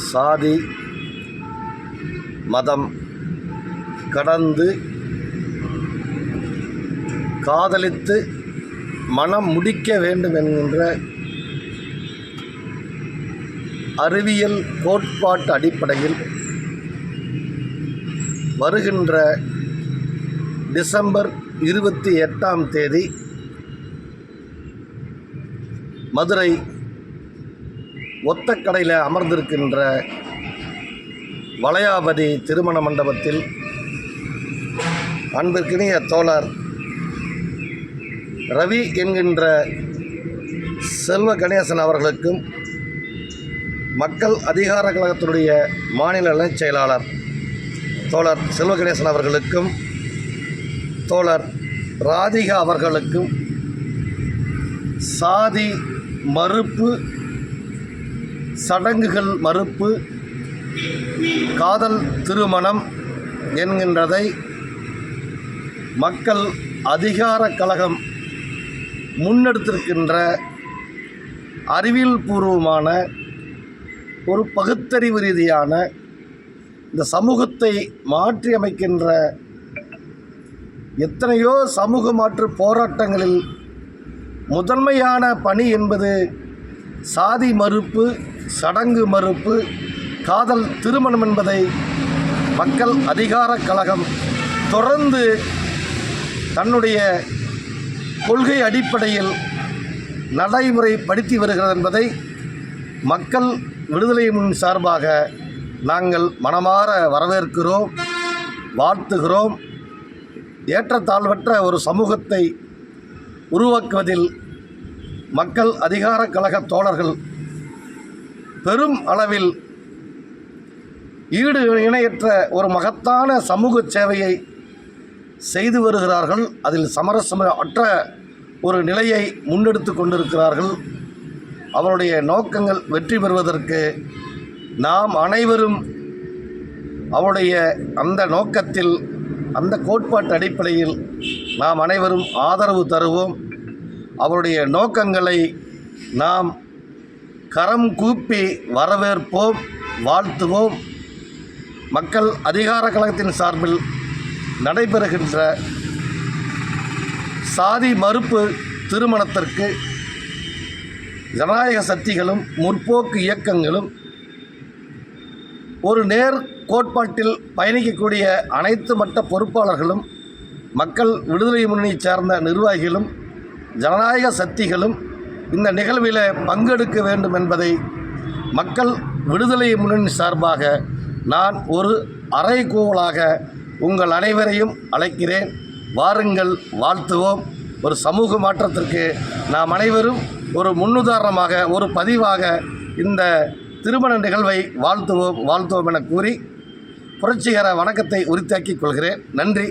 சாதி மதம் கடந்து காதலித்து மனம் முடிக்க வேண்டும் என்கின்ற அறிவியல் கோட்பாட்டு அடிப்படையில் வருகின்ற டிசம்பர் இருபத்தி எட்டாம் தேதி மதுரை ஒத்தக்கடையில் அமர்ந்திருக்கின்ற வளையாபதி திருமண மண்டபத்தில் அன்பிற்கினிய தோழர் ரவி என்கின்ற செல்வ கணேசன் அவர்களுக்கும் மக்கள் அதிகார கழகத்தினுடைய மாநில இணைச் செயலாளர் தோழர் செல்வ கணேசன் அவர்களுக்கும் தோழர் ராதிகா அவர்களுக்கும் சாதி மறுப்பு சடங்குகள் மறுப்பு காதல் திருமணம் என்கின்றதை மக்கள் அதிகார கழகம் முன்னெடுத்திருக்கின்ற அறிவியல் பூர்வமான ஒரு பகுத்தறிவு ரீதியான இந்த சமூகத்தை மாற்றி அமைக்கின்ற எத்தனையோ சமூக மாற்று போராட்டங்களில் முதன்மையான பணி என்பது சாதி மறுப்பு சடங்கு மறுப்பு காதல் திருமணம் என்பதை மக்கள் அதிகார கழகம் தொடர்ந்து தன்னுடைய கொள்கை அடிப்படையில் நடைமுறைப்படுத்தி வருகிறது என்பதை மக்கள் விடுதலை முன் சார்பாக நாங்கள் மனமாற வரவேற்கிறோம் வாழ்த்துகிறோம். ஏற்றத்தாழ்வற்ற ஒரு சமூகத்தை உருவாக்குவதில் மக்கள் அதிகார கழக தோழர்கள் பெரும் அளவில் ஈடு இணையற்ற ஒரு மகத்தான சமூக சேவையை செய்து வருகிறார்கள். அதில் சமரசம் அற்ற ஒரு நிலையை முன்னெடுத்து கொண்டிருக்கிறார்கள். அவருடைய நோக்கங்கள் வெற்றி பெறுவதற்கு நாம் அனைவரும் அவருடைய அந்த நோக்கத்தில் அந்த கோட்பாட்டு அடிப்படையில் நாம் அனைவரும் ஆதரவு தருவோம். அவருடைய நோக்கங்களை நாம் கரம் கூப்பி வரவேற்போம் வாழ்த்துவோம். மக்கள் அதிகார கழகத்தின் சார்பில் நடைபெறுகின்ற சாதி மறுப்பு திருமணத்திற்கு ஜனநாயக சக்திகளும் முற்போக்கு இயக்கங்களும் ஒரு நேர் கோட்பாட்டில் பயணிக்கக்கூடிய அனைத்து மட்ட பொறுப்பாளர்களும் மக்கள் விடுதலை முன்னணியைச் சார்ந்த நிர்வாகிகளும் ஜனநாயக சக்திகளும் இந்த நிகழ்வில் பங்கெடுக்க வேண்டும் என்பதை மக்கள் விடுதலை முன்னணி சார்பாக நான் ஒரு அறைகூவலாக உங்கள் அனைவரையும் அழைக்கிறேன். வாருங்கள் வாழ்த்துவோம். ஒரு சமூக மாற்றத்திற்கு நாம் அனைவரும் ஒரு முன்னுதாரணமாக ஒரு பதிவாக இந்த திருமண நிகழ்வை வாழ்த்துவோம் வாழ்த்துவோம் என கூறி புரட்சிகர வணக்கத்தை உரித்தாக்கிக் கொள்கிறேன். நன்றி.